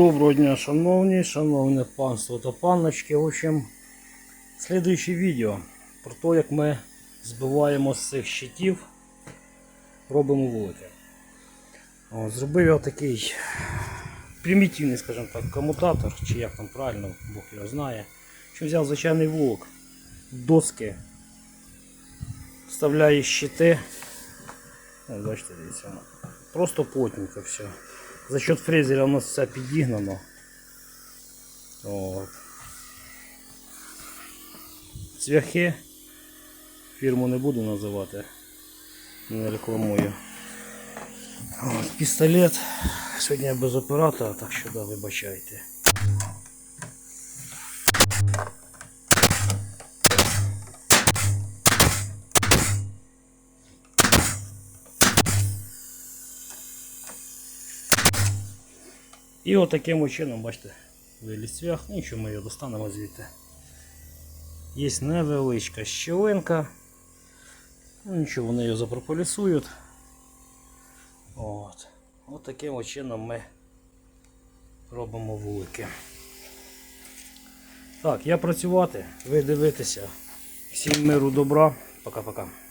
Доброго дня, шановні, шановне панство та панночки. В общем, слідуюче відео про те, як ми збиваємо з цих щитів, робимо вулики. Зробив я такий примітивний, скажімо так, комутатор, чи як там правильно, Бог його знає. Що взяв звичайний вулик, доски, вставляє щити. О, бачите, дивіться, просто плотненько все. За счет фрезера у нас все підігнано. От. Цвяхи. Фірму не буду називати. Не рекламую. От, пістолет. Сьогодні я без оператора, так що да, вибачайте. І от таким от чином, бачите, виліз цвях, ну нічого ми його достанемо звідти. Є невеличка щілинка. Ну нічого, вони його запрополісують. От. От таким чином ми робимо вулики. Так, я працювати, ви дивитеся. Всім миру добра. Пока-пока.